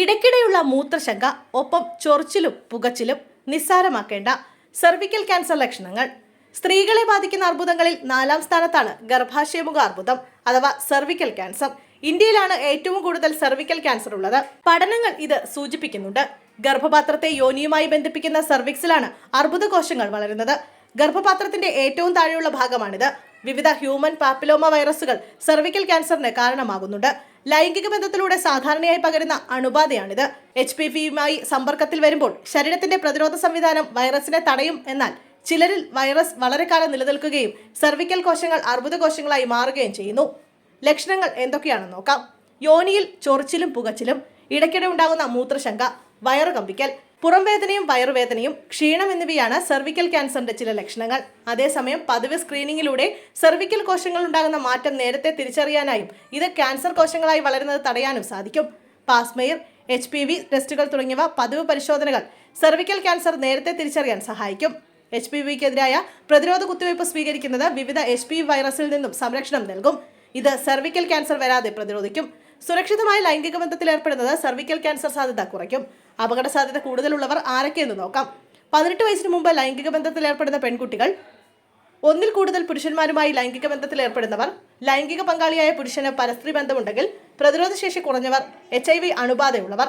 ഇടയ്ക്കിടെയുള്ള മൂത്രശങ്ക ഒപ്പം ചൊറിച്ചിലും പുകച്ചിലും നിസ്സാരമാക്കേണ്ട cervical cancer ലക്ഷണങ്ങൾ. സ്ത്രീകളെ ബാധിക്കുന്ന അർബുദങ്ങളിൽ നാലാം സ്ഥാനത്താണ് ഗർഭാശയമുഖ അർബുദം അഥവാ സെർവിക്കൽ ക്യാൻസർ ഇന്ത്യയിലാണ് ഏറ്റവും കൂടുതൽ സെർവിക്കൽ ക്യാൻസർ ഉള്ളത്. പഠനങ്ങൾ ഇത് സൂചിപ്പിക്കുന്നുണ്ട്. ഗർഭപാത്രത്തെ യോനിയുമായി ബന്ധിപ്പിക്കുന്ന സെർവിക്സിലാണ് അർബുദ കോശങ്ങൾ വളരുന്നത്. ഗർഭപാത്രത്തിന്റെ ഏറ്റവും താഴെയുള്ള ഭാഗമാണിത്. വിവിധ ഹ്യൂമൻ പാപ്പിലോമ വൈറസുകൾ സെർവിക്കൽ ക്യാൻസറിന് കാരണമാകുന്നുണ്ട്. ലൈംഗിക ബന്ധത്തിലൂടെ സാധാരണയായി പകരുന്ന അണുബാധയാണിത്. എച്ച് പി വിയുമായി സമ്പർക്കത്തിൽ വരുമ്പോൾ ശരീരത്തിന്റെ പ്രതിരോധ സംവിധാനം വൈറസിനെ തടയും എന്നാൽ ചിലരിൽ വൈറസ് വളരെ കാലം നിലനിൽക്കുകയും സെർവിക്കൽ കോശങ്ങൾ അർബുദ കോശങ്ങളായി മാറുകയും ചെയ്യുന്നു. ലക്ഷണങ്ങൾ എന്തൊക്കെയാണെന്ന് നോക്കാം. യോനിയിൽ ചൊറിച്ചിലും പുകച്ചിലും ഇടയ്ക്കിടെ ഉണ്ടാകുന്ന മൂത്രശങ്ക വയറ് കമ്പിക്കൽ പുറംവേദനയും വയറുവേദനയും ക്ഷീണം എന്നിവയാണ് സെർവിക്കൽ ക്യാൻസറിന്റെ ചില ലക്ഷണങ്ങൾ. അതേസമയം പതിവ് സ്ക്രീനിങ്ങിലൂടെ സെർവിക്കൽ കോശങ്ങൾ ഉണ്ടാകുന്ന മാറ്റം നേരത്തെ തിരിച്ചറിയാനായും ഇത് ക്യാൻസർ കോശങ്ങളായി വളരുന്നത് തടയാനും സാധിക്കും. പാസ്മെയർ എച്ച് പി വി ടെസ്റ്റുകൾ തുടങ്ങിയവ പതിവ് പരിശോധനകൾ സെർവിക്കൽ ക്യാൻസർ നേരത്തെ തിരിച്ചറിയാൻ സഹായിക്കും. എച്ച് പി വിക്കെതിരായ പ്രതിരോധ കുത്തിവയ്പ് സ്വീകരിക്കുന്നത് വിവിധ എച്ച് പി വൈറസിൽ നിന്നും സംരക്ഷണം നൽകും. ഇത് സെർവിക്കൽ ക്യാൻസർ വരാതെ പ്രതിരോധിക്കും. സുരക്ഷിതമായ ലൈംഗിക ബന്ധത്തിൽ ഏർപ്പെടുന്നത് സർവിക്കൽ ക്യാൻസർ സാധ്യത കുറയ്ക്കും. അപകട സാധ്യത കൂടുതലുള്ളവർ ആരൊക്കെയെന്ന് നോക്കാം. പതിനെട്ട് വയസ്സിന് മുമ്പ് ലൈംഗിക ബന്ധത്തിൽ ഏർപ്പെടുന്ന പെൺകുട്ടികൾ ഒന്നിൽ കൂടുതൽ പുരുഷന്മാരുമായി ലൈംഗിക ബന്ധത്തിൽ ഏർപ്പെടുന്നവർ ലൈംഗിക പങ്കാളിയായ പുരുഷന് പരസ്ത്രീ ബന്ധമുണ്ടെങ്കിൽ പ്രതിരോധശേഷി കുറഞ്ഞവർ എച്ച് ഐ വി അണുബാധയുള്ളവർ.